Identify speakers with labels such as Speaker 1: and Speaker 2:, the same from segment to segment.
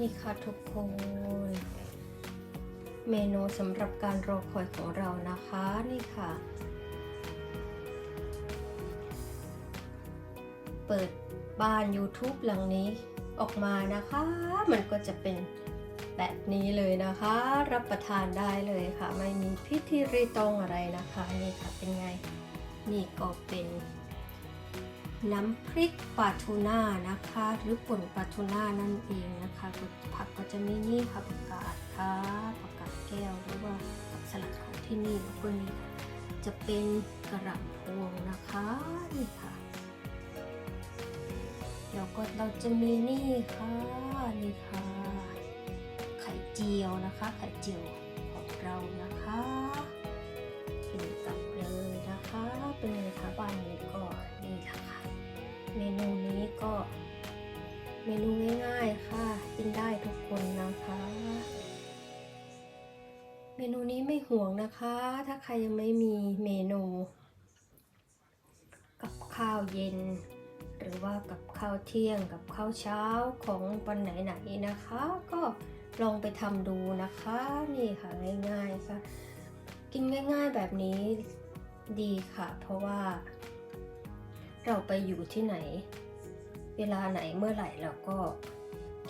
Speaker 1: นี่ค่ะทุกคน เมนูสำหรับการรอคอยของเรานะคะนี่ค่ะ เปิดบ้าน YouTube หลังนี้ออกมานะคะ มันก็จะเป็นแบบนี้เลยนะคะ รับประทานได้เลยค่ะ ไม่มีพิธีรีตองอะไรนะคะ นี่ค่ะเป็นไง นี่ก็เป็น น้ำพริกปลาทูน่านะคะ หรือป่นปลาทูน่านั่นเองนะคะผักก็จะมีนี่ค่ะผักกาดค่ะผักกาดแก้วหรือว่าผักสลัดของที่นี่พวกนี้ค่จะเป็นกระหล่ำพวงนะคะนี่ค่ะแล้วก็เราจะมีนี่ค่ะนี่ค่ะ ไข่เจียวนะคะ ไข่เจียวของเรานะคะ เมนูนี้ก็เมนูง่ายๆค่ะ กินได้ทุกคนนะคะ เมนูนี้ไม่ห่วงนะคะ ถ้าใครยังไม่มีเมนู กับข้าวเย็น หรือว่ากับข้าวเที่ยงกับข้าวเช้าของวันไหนๆนะคะ ก็ลองไปทำดูนะคะ นี่ค่ะง่ายๆค่ะ กินง่ายๆแบบนี้ดีค่ะ เพราะว่า เราไปอยู่ที่ไหน เวลาไหนเมื่อไหร่เราก็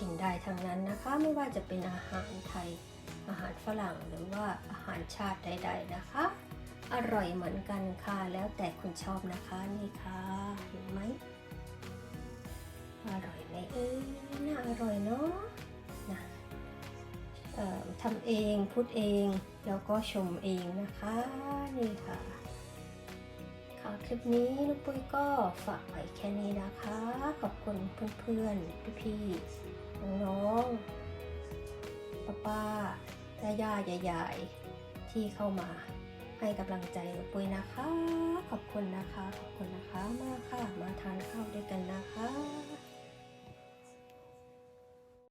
Speaker 1: กินได้ทั้งนั้นนะคะ ไม่ว่าจะเป็นอาหารไทย อาหารฝรั่งหรือว่าอาหารชาติใด ๆนะคะ อร่อยเหมือนกันค่ะแล้วแต่คุณชอบนะคะนี่ค่ะเห็นไหมอร่อยไหมเอ้ยน่าอร่อยเนาะนะเอ่อทำเองพูดเองแล้วก็ชมเองนะคะนี่ค่ะ ค่ะคลิปนี้ลูกปุ้ยก็ฝากไว้แค่นี้นะคะ ขอบคุณเพื่อนๆ พี่ๆ น้องๆป้าป้าย่าย่าๆยายๆที่เข้ามาให้กำลังใจลูกปุ้ยนะคะ ขอบคุณนะคะ ขอบคุณนะคะ มากค่ะ มาทานข้าวเด็ด